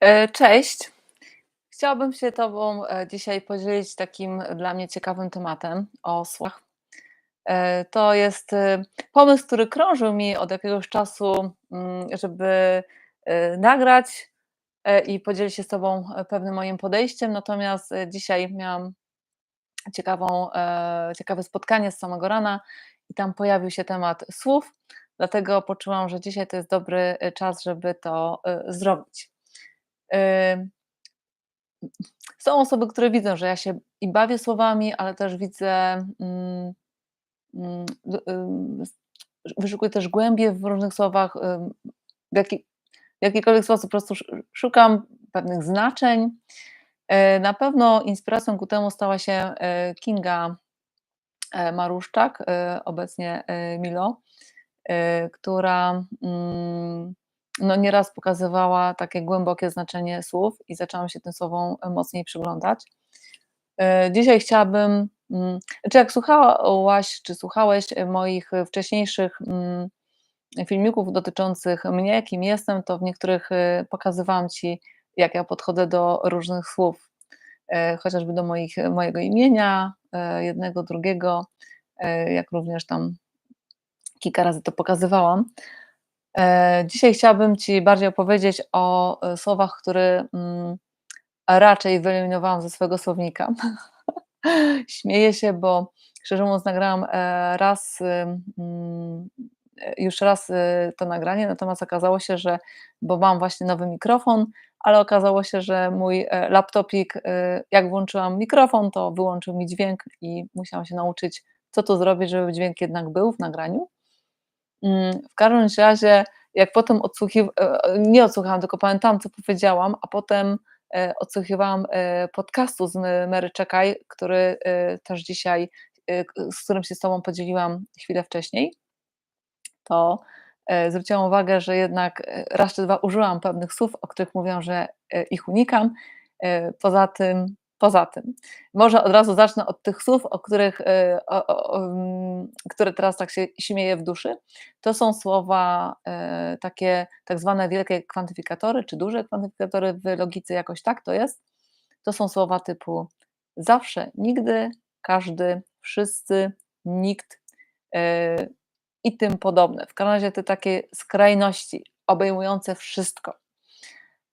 E, cześć. Chciałabym się Tobą e, dzisiaj podzielić takim dla mnie ciekawym tematem o słowach. E, to jest e, pomysł, który krążył mi od jakiegoś czasu, mm, żeby nagrać i podzielić się z Tobą pewnym moim podejściem. Natomiast dzisiaj miałam ciekawą, ciekawe spotkanie z samego rana i tam pojawił się temat słów, dlatego poczułam, że dzisiaj to jest dobry czas, żeby to zrobić. Są osoby, które widzą, że ja się i bawię słowami, ale też widzę, mm, mm, ym, s wyszukuję też głębię w różnych słowach, w jaki w jakikolwiek sposób po prostu sz szukam pewnych znaczeń. E, na pewno inspiracją ku temu stała się, e, Kinga, e, Maruszczak, obecnie, Milo, która, mm, no nieraz pokazywała takie głębokie znaczenie słów i zaczęłam się tym słowom, e, mocniej przyglądać. E, dzisiaj chciałabym, mm znaczy jak słuchałaś czy słuchałeś, e, moich wcześniejszych, mm, filmików dotyczących mnie, kim jestem, to w niektórych, pokazywałam Ci, jak ja podchodzę do różnych słów, chociażby do moich mojego imienia, jednego, drugiego, jak również tam kilka razy to pokazywałam. E, dzisiaj chciałabym Ci bardziej opowiedzieć o, e, słowach, które, mm, raczej wyeliminowałam ze swojego słownika. Śmieję się, bo szczerze mówiąc nagrałam, e, raz, mm, już raz, y, to nagranie, natomiast okazało się, że bo mam właśnie nowy mikrofon, ale okazało się, że mój, laptopik, y, jak włączyłam mikrofon, to wyłączył mi dźwięk i musiałam się nauczyć, co tu zrobić, żeby dźwięk jednak był w nagraniu. Mm, w każdym razie, jak potem odsłuchiw e, nie odsłuchałam, tylko pamiętałam, co powiedziałam, a potem, e, odsłuchiwałam, e, podcastu z Mary Czekaj, który, też dzisiaj, z którym się z Tobą podzieliłam chwilę wcześniej, to, zwróciłam uwagę, że jednak, raz czy 2 użyłam pewnych słów, o których mówiłam, że, ich unikam. Poza tym poza tym, może od razu zacznę od tych słów, o których, e, o o mm, które teraz tak się śmieję w duszy. To są słowa, e, takie tak zwane wielkie kwantyfikatory, czy duże kwantyfikatory w logice, jakoś tak to jest. To są słowa typu zawsze, nigdy, każdy, wszyscy, nikt, e, i tym podobne. W każdym razie te takie skrajności obejmujące wszystko.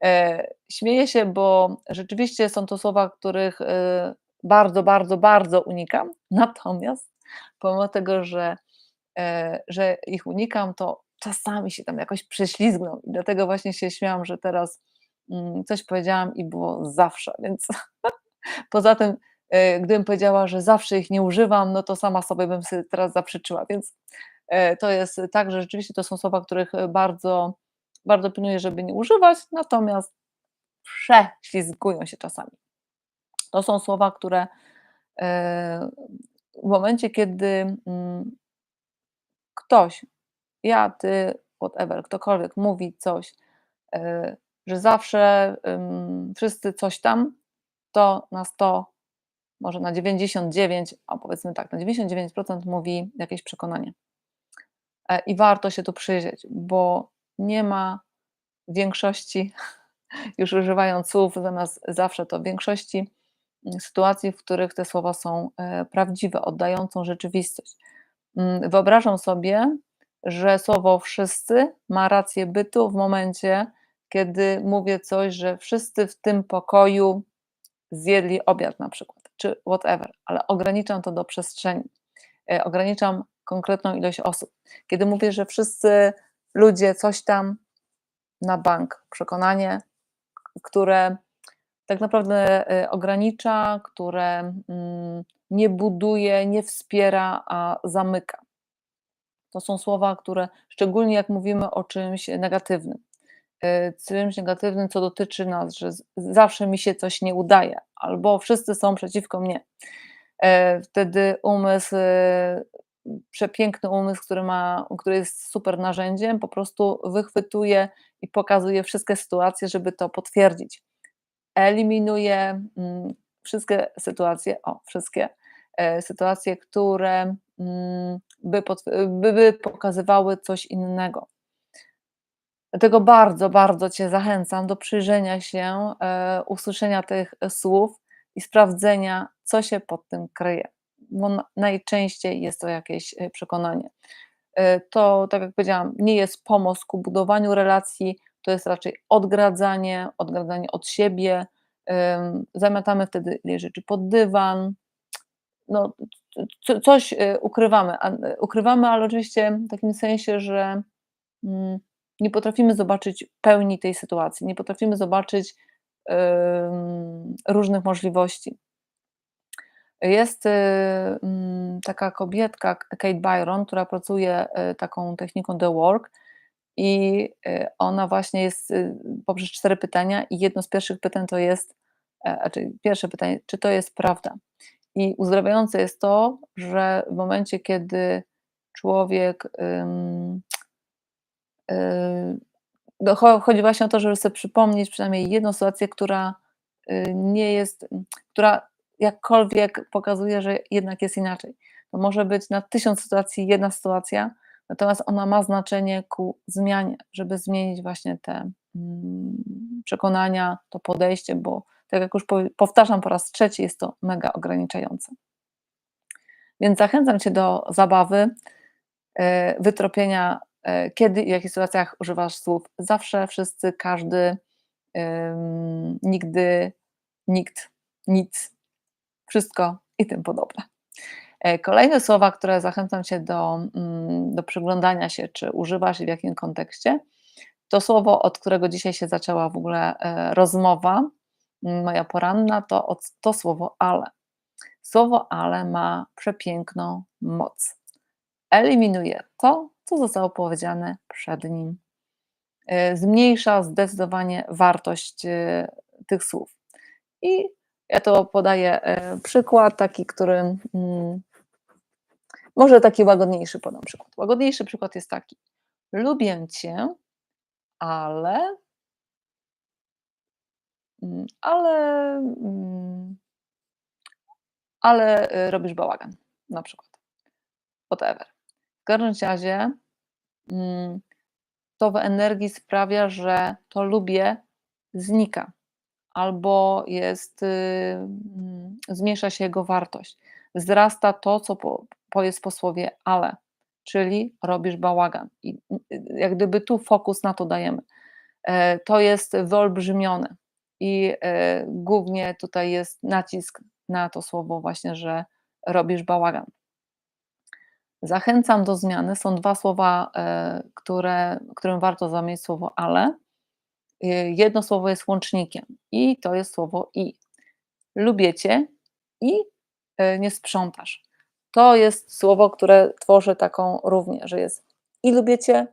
E, śmieję się, bo rzeczywiście są to słowa, których, e, bardzo, bardzo, bardzo unikam, natomiast pomimo tego, że, e, że ich unikam, to czasami się tam jakoś prześlizgną. I dlatego właśnie się śmiałam, że teraz, mm, coś powiedziałam i było zawsze, więc poza tym, gdybym powiedziała, że zawsze ich nie używam, no to sama sobie bym sobie teraz zaprzeczyła, więc, to jest tak, że rzeczywiście to są słowa, których, bardzo, bardzo pilnuję, żeby nie używać, natomiast prześlizgują się czasami. To są słowa, które, e, w momencie, kiedy, mm ktoś, ja, ty, whatever, ktokolwiek mówi coś, e, że zawsze, wszyscy coś tam, to na 100, może na 99, a powiedzmy tak, na 99% mówi jakieś przekonanie. E, i warto się tu przyjrzeć, bo nie ma większości, już używając słów zamiast zawsze, to większości, mm, sytuacji, w których te słowa są, e, prawdziwe, oddającą rzeczywistość. Mm, wyobrażam sobie, że słowo „wszyscy” ma rację bytu w momencie, kiedy mówię coś, że wszyscy w tym pokoju zjedli obiad na przykład, czy whatever, ale ograniczam to do przestrzeni, e, ograniczam konkretną ilość osób. Kiedy mówię, że wszyscy ludzie coś tam, na bank przekonanie, które tak naprawdę, e, ogranicza, które, mm, nie buduje, nie wspiera, a zamyka. To są słowa, które szczególnie jak mówimy o czymś negatywnym, e, czymś negatywnym, co dotyczy nas, że zawsze mi się coś nie udaje, albo wszyscy są przeciwko mnie. E, wtedy umysł, przepiękny umysł, który ma który jest super narzędziem, po prostu wychwytuje i pokazuje wszystkie sytuacje, żeby to potwierdzić. Eliminuje, mm, wszystkie sytuacje, o wszystkie, e, sytuacje, które, mm, by by by pokazywały coś innego. Dlatego bardzo, bardzo Cię zachęcam do przyjrzenia się, e, usłyszenia tych słów i sprawdzenia, co się pod tym kryje, bo na najczęściej jest to jakieś, e, przekonanie. E, to, tak jak powiedziałam, nie jest pomoc ku budowaniu relacji, to jest raczej odgradzanie, odgradzanie od siebie, zamiatamy wtedy rzeczy pod dywan, no, coś, y, ukrywamy, ukrywamy, ale oczywiście w takim sensie, że, mm, nie potrafimy zobaczyć pełni tej sytuacji, nie potrafimy zobaczyć, różnych możliwości. Jest, y, mm, taka kobietka, Kate Byron, która pracuje, y, taką techniką The Work i, y, ona właśnie jest, poprzez 4 pytania i jedno z pierwszych pytań to jest, e, znaczy pierwsze pytanie: "Czy to jest prawda?" I uzdrawiające jest to, że w momencie, kiedy człowiek, no cho chodzi właśnie o to, żeby sobie przypomnieć przynajmniej jedną sytuację, która, nie jest która jakkolwiek pokazuje, że jednak jest inaczej. To może być na 1000 sytuacji jedna sytuacja, natomiast ona ma znaczenie ku zmianie, żeby zmienić właśnie te, mm, przekonania, to podejście, bo tak jak już powtarzam po raz trzeci, jest to mega ograniczające. Więc zachęcam Cię do zabawy, e, wytropienia, e, kiedy i w jakich sytuacjach używasz słów zawsze, wszyscy, każdy, nigdy, nikt, nic, wszystko i tym podobne. E, kolejne słowa, które zachęcam Cię do, mm, do przyglądania się, czy używasz i w jakim kontekście, to słowo, od którego dzisiaj się zaczęła w ogóle, e, rozmowa, moja poranna, to to słowo "ale". Słowo "ale" ma przepiękną moc. Eliminuje to, co zostało powiedziane przed nim. E, zmniejsza zdecydowanie wartość, tych słów. I ja to podaję, e, przykład taki, który, mm może taki łagodniejszy podam przykład. Łagodniejszy przykład jest taki: "Lubię cię, ale" "mm, ale, mm" "ale, y, robisz bałagan", na przykład. Whatever. W każdym razie, to w energii sprawia, że to "lubię" znika albo jest, y, mm, zmniejsza się jego wartość. Wzrasta to, co po po jest po słowie "ale", czyli robisz bałagan i y jak gdyby tu fokus na to dajemy. E, to jest wyolbrzymione i, e, głównie tutaj jest nacisk na to słowo właśnie, że robisz bałagan. Zachęcam do zmiany. Są 2 słowa, e, które którym warto zamienić słowo "ale". Y jedno słowo jest łącznikiem i to jest słowo "i". Lubię cię i, y nie sprzątasz. To jest słowo, które tworzy taką równię, że jest i lubię cię,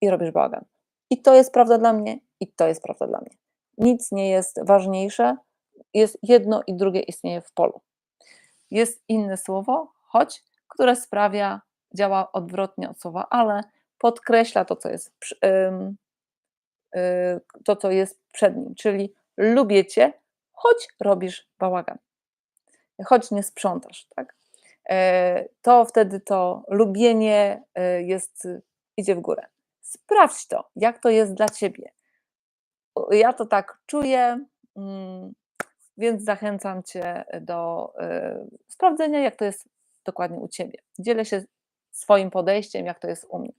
i robisz bałagan. I to jest prawda dla mnie, i to jest prawda dla mnie. Nic nie jest ważniejsze, jest jedno i drugie istnieje w polu. Jest inne słowo "choć", które sprawia działa odwrotnie od słowa "ale", podkreśla to, co jest to, co jest przed nim, czyli lubię cię, choć robisz bałagan. Choć nie sprzątasz, tak? E, to wtedy to lubienie, y jest idzie w górę. Sprawdź to, jak to jest dla ciebie. Ja to tak czuję, mm, więc zachęcam Cię do, y, sprawdzenia, jak to jest dokładnie u ciebie. Dzielę się swoim podejściem, jak to jest u mnie.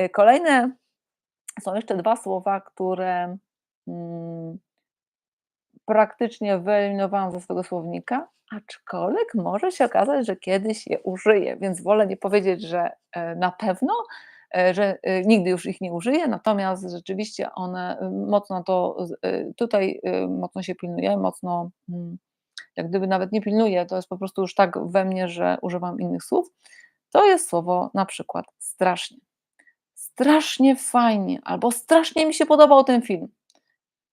Y kolejne są jeszcze 2 słowa, które, mm praktycznie wyeliminowałam ze swego słownika, aczkolwiek może się okazać, że kiedyś je użyję, więc wolę nie powiedzieć, że, e, na pewno, e, że, y, nigdy już ich nie użyję, natomiast rzeczywiście one, y, mocno to y tutaj, y, mocno się pilnuję, mocno, mm, jak gdyby nawet nie pilnuję, to jest po prostu już tak we mnie, że używam innych słów. To jest słowo na przykład "strasznie". Strasznie fajnie albo strasznie mi się podobał ten film.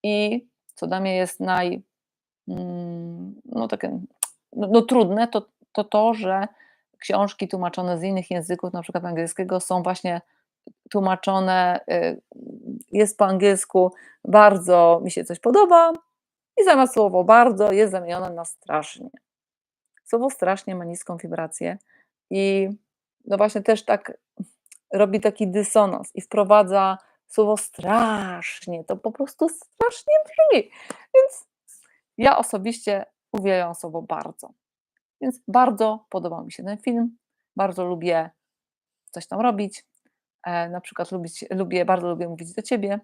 I co dla mnie jest naj mm, no takie, no no trudne, to to to, że książki tłumaczone z innych języków, na przykład angielskiego, są właśnie tłumaczone, y jest po angielsku "bardzo mi się coś podoba" i zamiast słowo "bardzo" jest zamienione na "strasznie". Słowo "strasznie" ma niską wibrację i no właśnie też tak robi taki dysonans i wprowadza słowo strasznie, to po prostu strasznie brzmi. Więc ja osobiście uwielbiam słowo bardzo. Więc bardzo podobał mi się ten film, bardzo lubię coś tam robić, e, na przykład lubić lubię bardzo lubię mówić do ciebie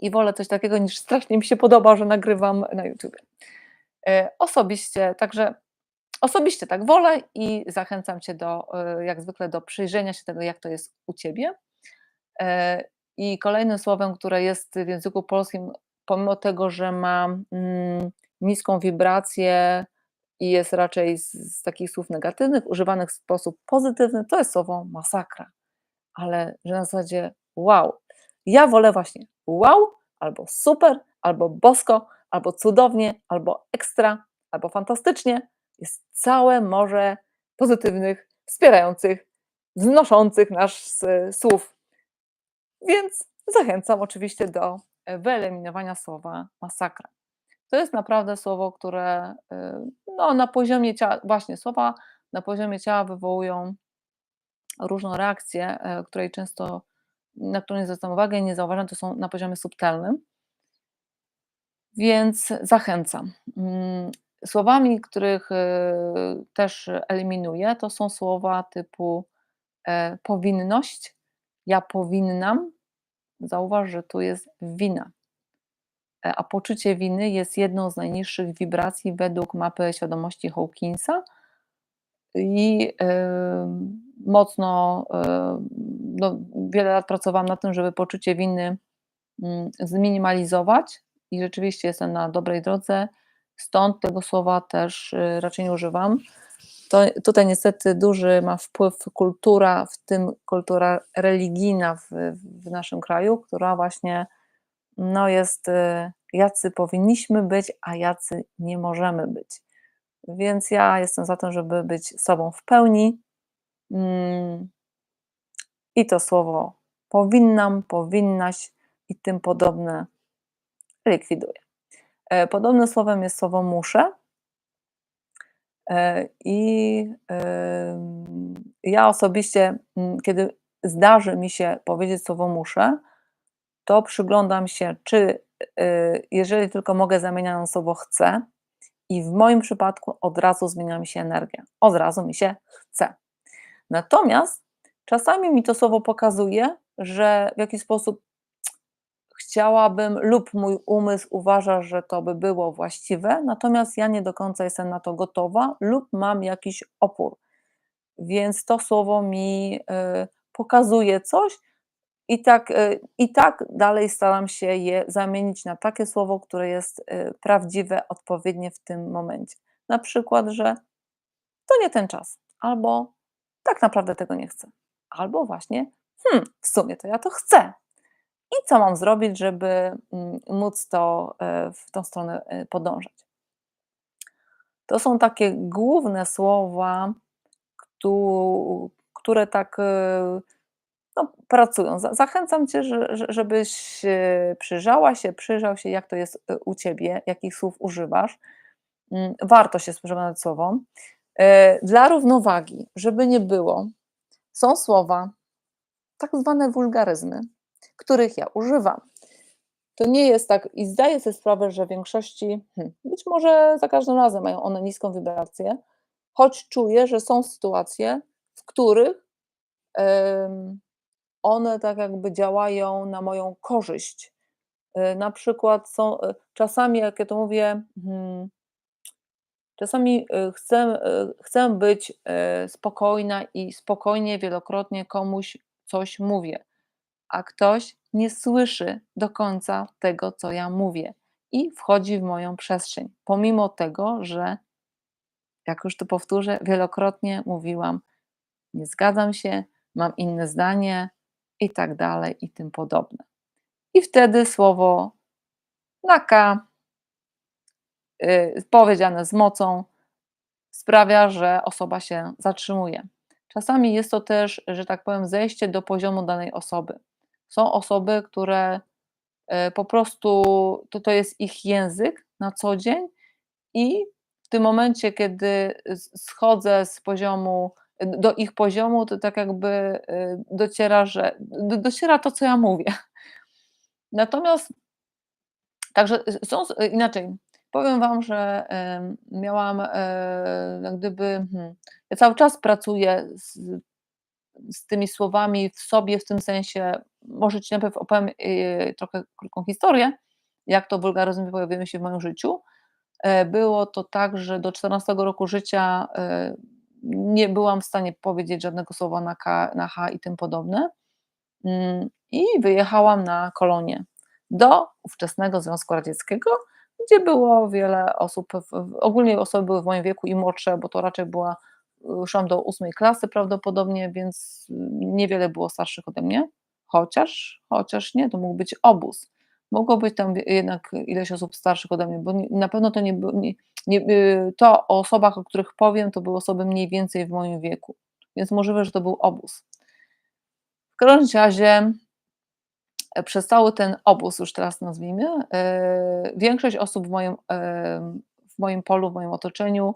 i wolę coś takiego niż strasznie mi się podoba, że nagrywam na YouTubie. E, osobiście, także osobiście tak wolę i zachęcam cię do, e, jak zwykle do przyjrzenia się tego, jak to jest u ciebie. E, I kolejnym słowem, które jest w języku polskim, pomimo tego, że ma mm, niską wibrację i jest raczej z, z takich słów negatywnych, używanych w sposób pozytywny, to jest słowo masakra. Ale że na zasadzie wow. Ja wolę właśnie wow, albo super, albo bosko, albo cudownie, albo ekstra, albo fantastycznie. Jest całe morze pozytywnych, wspierających, wznoszących nasz s- słów. Więc zachęcam oczywiście do e, wyeliminowania słowa masakra. To jest naprawdę słowo, które y, no, na poziomie ciała, właśnie słowa na poziomie ciała wywołują różną reakcję, e, której często, na którą nie zwracam uwagi, nie zauważam, to są na poziomie subtelnym. Więc zachęcam. Słowami, których y, też eliminuję, to są słowa typu e, powinność, ja powinnam. Zauważ, że tu jest wina. E, A poczucie winy jest jedną z najniższych wibracji według mapy świadomości Hawkinsa i mocno, no, wiele lat pracowałam nad tym, żeby poczucie winy mm, zminimalizować i rzeczywiście jestem na dobrej drodze, stąd tego słowa też y, raczej nie używam. To, tutaj niestety duży ma wpływ kultura, w tym kultura religijna w, w naszym kraju, która właśnie no jest y, jacy powinniśmy być, a jacy nie możemy być. Więc ja jestem za tym, żeby być sobą w pełni. Mm, I to słowo powinnam, powinnaś i tym podobne likwiduję. E, Podobnym słowem jest słowo muszę. E, I ja osobiście, kiedy zdarzy mi się powiedzieć słowo muszę, to przyglądam się, czy y, jeżeli tylko mogę, zamieniam słowo chcę, i w moim przypadku od razu zmienia mi się energia. Od razu mi się chce. Natomiast czasami mi to słowo pokazuje, że w jakiś sposób chciałabym, lub mój umysł uważa, że to by było właściwe, natomiast ja nie do końca jestem na to gotowa, lub mam jakiś opór. Więc to słowo mi y, pokazuje coś, i tak, y, I tak dalej staram się je zamienić na takie słowo, które jest y, prawdziwe, odpowiednie w tym momencie. Na przykład, że to nie ten czas, albo tak naprawdę tego nie chcę, albo właśnie, hmm, w sumie to ja to chcę. I co mam zrobić, żeby mm, móc to y, w tą stronę y, podążać? To są takie główne słowa, któ- które tak y, no, pracują. Za- Zachęcam Cię, że, że- żebyś e, przyjrzała się, przyjrzał się, jak to jest e, u Ciebie, jakich słów używasz. Mm, Warto się przyglądać słowom. E, Dla równowagi, żeby nie było, są słowa, tak zwane wulgaryzmy, których ja używam. To nie jest tak, i zdaję sobie sprawę, że w większości, hmm, być może za każdym razem mają one niską wibrację, choć czuję, że są sytuacje, w których one tak jakby działają na moją korzyść. Y, Na przykład są y, czasami, jak ja to mówię, hmm, czasami y, chcę, chcę być spokojna i spokojnie wielokrotnie komuś coś mówię, a ktoś nie słyszy do końca tego, co ja mówię i wchodzi w moją przestrzeń, pomimo tego, że, jak już tu powtórzę, wielokrotnie mówiłam, nie zgadzam się, mam inne zdanie i tak dalej i tym podobne. I wtedy słowo na K, y, powiedziane z mocą, sprawia, że osoba się zatrzymuje. Czasami jest to też, że tak powiem, zejście do poziomu danej osoby. Są osoby, które y, po prostu to, to jest ich język na co dzień i w tym momencie, kiedy schodzę z poziomu do ich poziomu, to tak jakby, y, dociera, że dociera to, co ja mówię. Natomiast także y, są inaczej, powiem wam, że, miałam, e, jak gdyby, hmm, ja cały czas pracuję z z tymi słowami w sobie, w tym sensie może ci najpierw opowiem, yy, trochę krótką historię, jak to wulgaryzmy pojawiły się w moim życiu. E, było to tak, że do 14 roku życia, e, nie byłam w stanie powiedzieć żadnego słowa na K, na H i tym podobne. Mm, i wyjechałam na kolonię do ówczesnego Związku Radzieckiego, gdzie było wiele osób, ogólnie osoby były w moim wieku i młodsze, bo to raczej była szłam do 8 klasy prawdopodobnie, więc niewiele było starszych ode mnie, chociaż chociaż nie, to mógł być obóz. Mogło być tam jednak ileś osób starszych ode mnie, bo na pewno to nie nie nie y, to o osobach, o których powiem, to były osoby mniej więcej w moim wieku, więc możliwe, że to był obóz. W każdym razie e, przez cały ten obóz, już teraz nazwijmy, e, większość osób w moim, e, w moim polu, w moim otoczeniu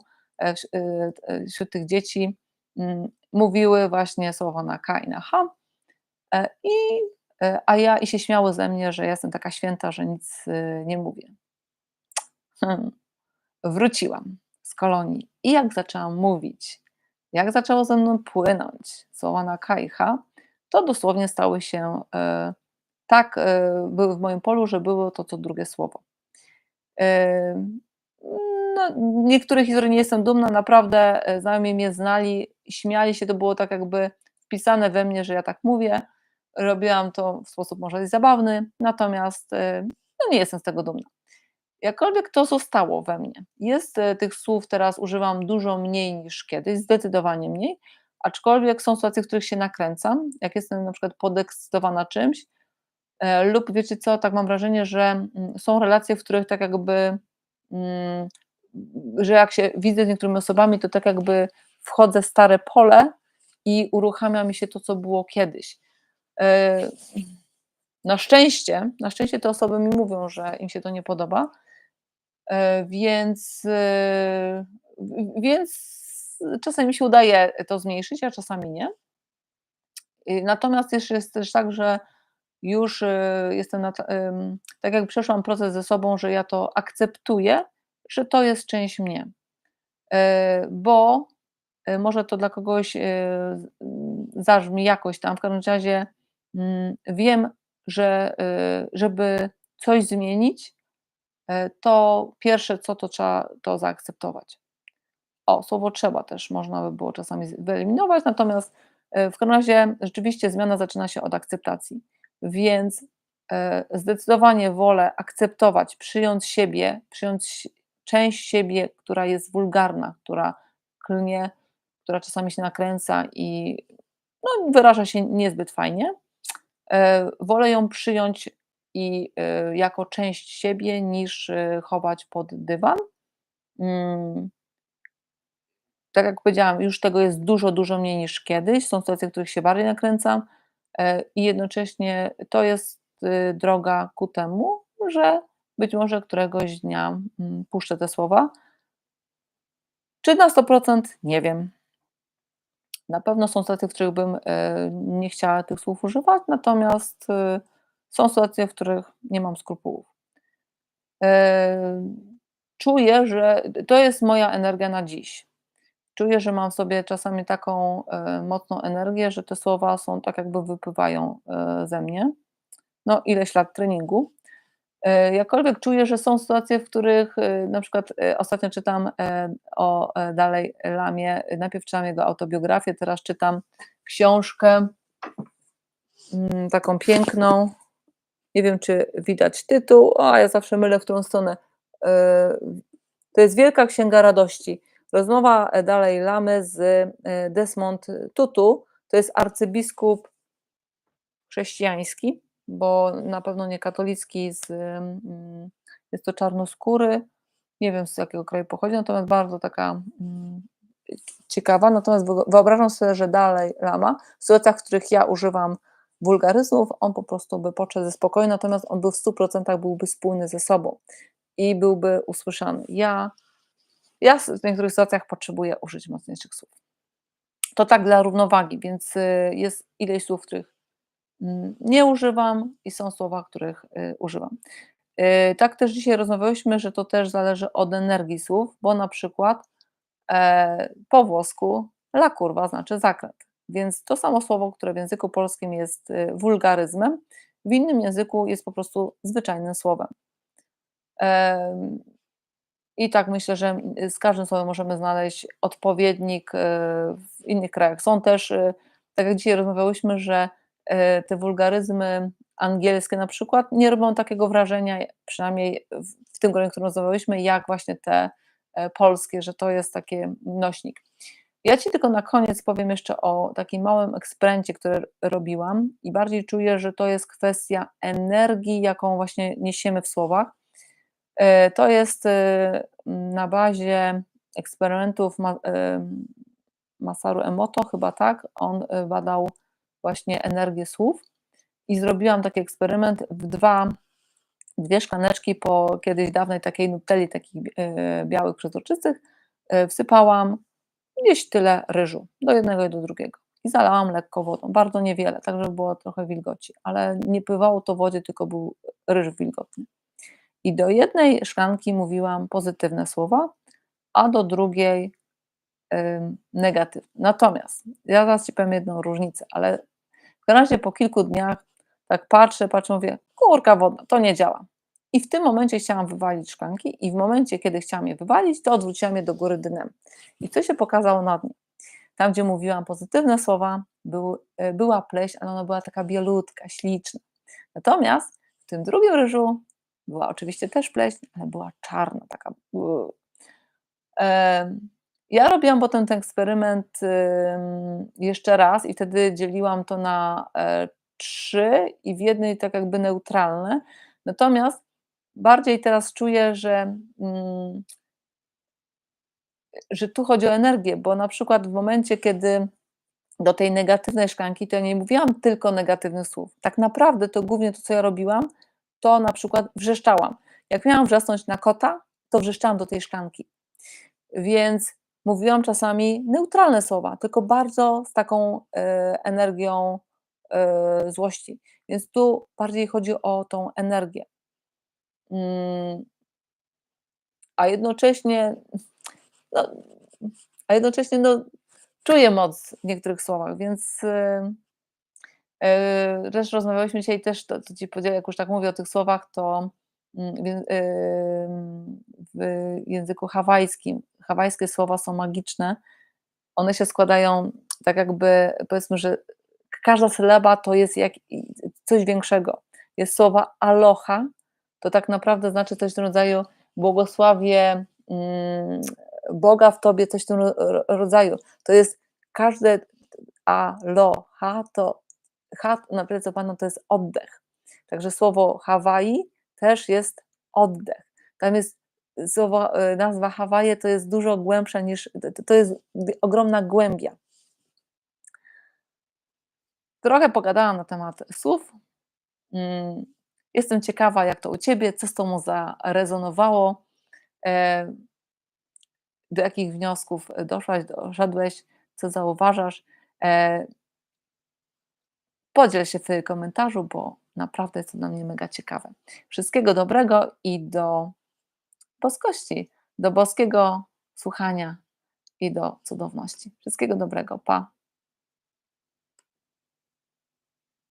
wśród tych dzieci mm, mówiły właśnie słowa na K i na H, i, a ja i się śmiały ze mnie, że jestem taka święta, że nic nie mówię. Hmm. Wróciłam z kolonii i jak zaczęłam mówić, jak zaczęło ze mną płynąć słowa na K i H, to dosłownie stały się tak, były w moim polu, że było to co drugie słowo no, niektórych historii nie jestem dumna, naprawdę e, znajomi mnie znali, śmiali się, to było tak jakby wpisane we mnie, że ja tak mówię, robiłam to w sposób może zabawny, natomiast e, no, nie jestem z tego dumna. Jakkolwiek to zostało we mnie. Jest e, tych słów teraz używam dużo mniej niż kiedyś, zdecydowanie mniej, aczkolwiek są sytuacje, w których się nakręcam, jak jestem na przykład podekscytowana czymś, lub wiecie co, tak mam wrażenie, że mm, są relacje, w których tak jakby mm, że jak się widzę z niektórymi osobami, to tak jakby wchodzę w stare pole i uruchamia mi się to, co było kiedyś. E, na szczęście, na szczęście te osoby mi mówią, że im się to nie podoba, e, więc, e, więc czasami mi się udaje to zmniejszyć, a czasami nie. Natomiast jeszcze jest też tak, że już jestem, na, tak jak przeszłam proces ze sobą, że ja to akceptuję że to jest część mnie. E, bo e, może to dla kogoś e, zabrzmi jakoś tam, w każdym razie mm, wiem, że żeby coś zmienić, to pierwsze co, to trzeba to zaakceptować. O, słowo trzeba też można by było czasami wyeliminować, natomiast w każdym razie rzeczywiście zmiana zaczyna się od akceptacji. Więc zdecydowanie wolę akceptować, przyjąć siebie, przyjąć część siebie, która jest wulgarna, która klnie, która czasami się nakręca i no, wyraża się niezbyt fajnie. E, wolę ją przyjąć i e, jako część siebie niż e, chować pod dywan. Mm. Tak jak powiedziałam, już tego jest dużo, dużo mniej niż kiedyś. Są sytuacje, w których się bardziej nakręcam i jednocześnie to jest droga ku temu, że być może któregoś dnia mm, puszczę te słowa. Czy na 100%? Nie wiem. Na pewno są sytuacje, w których bym e, nie chciała tych słów używać, natomiast e, są sytuacje, w których nie mam skrupułów. E, czuję, że to jest moja energia na dziś. Czuję, że mam w sobie czasami taką mocną energię, że te słowa są tak, jakby wypływają ze mnie. No, ileś lat treningu. E, jakkolwiek czuję, że są sytuacje, w których e, na przykład e, ostatnio czytam o Dalej Lamie, najpierw czytam jego autobiografię, teraz czytam książkę mm, taką piękną, nie wiem czy widać tytuł, o ja zawsze mylę w którą stronę, to jest Wielka Księga Radości, rozmowa Dalej Lamy z Desmond Tutu, to jest arcybiskup chrześcijański, bo na pewno nie katolicki, z, jest to czarnoskóry, nie wiem z jakiego kraju pochodzi, natomiast bardzo taka mm, ciekawa, natomiast wyobrażam sobie, że dalej Lama, w sytuacjach, w których ja używam wulgaryzmów, on po prostu by poszedł ze spokoju, natomiast on był w 100% byłby spójny ze sobą i byłby usłyszany. Ja, ja w niektórych sytuacjach potrzebuję użyć mocniejszych słów. To tak dla równowagi, więc, y, jest ileś słów, których, nie używam i są słowa, których, y, używam. Y, tak też dzisiaj rozmawiałyśmy, że to też zależy od energii słów, bo na przykład, e, po włosku la kurwa znaczy zakręt, więc to samo słowo, które w języku polskim jest, y, wulgaryzmem, w innym języku jest po prostu zwyczajnym słowem. Em, i tak myślę, że, mm, z każdym słowem możemy znaleźć odpowiednik, w innych krajach. Są też, tak jak dzisiaj rozmawiałyśmy, że, te wulgaryzmy angielskie na przykład nie robią takiego wrażenia, przynajmniej w tym gronie, którym rozmawiałyśmy, jak właśnie te, e, polskie, że to jest taki nośnik. Ja ci tylko na koniec powiem jeszcze o takim małym eksperymencie, który robiłam i bardziej czuję, że to jest kwestia energii, jaką właśnie niesiemy w słowach. E, to jest, na bazie eksperymentów ma ym, Masaru Emoto, chyba tak, on, badał właśnie energię słów. I zrobiłam taki eksperyment w dwa dwie szklaneczki po kiedyś dawnej takiej nutelli, takich, y, białych przezroczystych, y, wsypałam gdzieś tyle ryżu, do jednego i do drugiego. I zalałam lekko wodą, bardzo niewiele, tak żeby było trochę wilgoci, ale nie pływało to w wodzie, tylko był ryż wilgotny. I do jednej szklanki mówiłam pozytywne słowa, a do drugiej, negatywne. Natomiast ja zaraz ci powiem jedną różnicę, ale każdym razie po kilku dniach tak patrzę, patrzę, mówię: „Kurka wodna, to nie działa”. I w tym momencie chciałam wywalić szklanki i w momencie, kiedy chciałam je wywalić, to odwróciłam je do góry dnem. I co się pokazało na dnie? Tam, gdzie mówiłam pozytywne słowa, był, y, była pleśń, ale ona była taka bielutka, śliczna. Natomiast w tym drugim ryżu była oczywiście też pleśń, ale była czarna, taka blu. Ja robiłam potem ten eksperyment, ym, jeszcze raz i wtedy dzieliłam to na, e, 3 i w jednej tak jakby neutralne. Natomiast bardziej teraz czuję, że, mm że tu chodzi o energię, bo na przykład w momencie, kiedy do tej negatywnej szklanki, to ja nie mówiłam tylko negatywnych słów. Tak naprawdę to głównie to, co ja robiłam, to na przykład wrzeszczałam. Jak miałam wrzasnąć na kota, to wrzeszczałam do tej szklanki. Więc mówiłam czasami neutralne słowa, tylko bardzo z taką, e, energią, e, złości. Więc tu bardziej chodzi o tą energię. Mm. A jednocześnie, no, a jednocześnie, no, czuję moc w niektórych słowach, więc, yy, też rozmawiałyśmy dzisiaj też to to ci powiedziałam, jak już tak mówię o tych słowach, to, mm, w języku hawajskim, hawajskie słowa są magiczne. One się składają tak jakby, powiedzmy, że każda sylaba to jest jak coś większego. Jest słowa aloha, to tak naprawdę znaczy coś w rodzaju błogosławię, mm, Boga w tobie, coś w tym ro ro rodzaju. To jest każde aloha to ha napracowano to jest oddech. Także słowo Hawaii też jest oddech. Tam jest słowo, y, nazwa Hawaje to jest dużo głębsza niż to jest ogromna głębia. Trochę pogadałam na temat słów. Mm, jestem ciekawa, jak to u ciebie, co z tobą zarezonowało, e do jakich wniosków doszłaś, doszedłeś, co zauważasz, e podziel się w komentarzu, bo naprawdę jest to dla mnie mega ciekawe. Wszystkiego dobrego i do boskości, do boskiego słuchania i do cudowności. Wszystkiego dobrego, pa.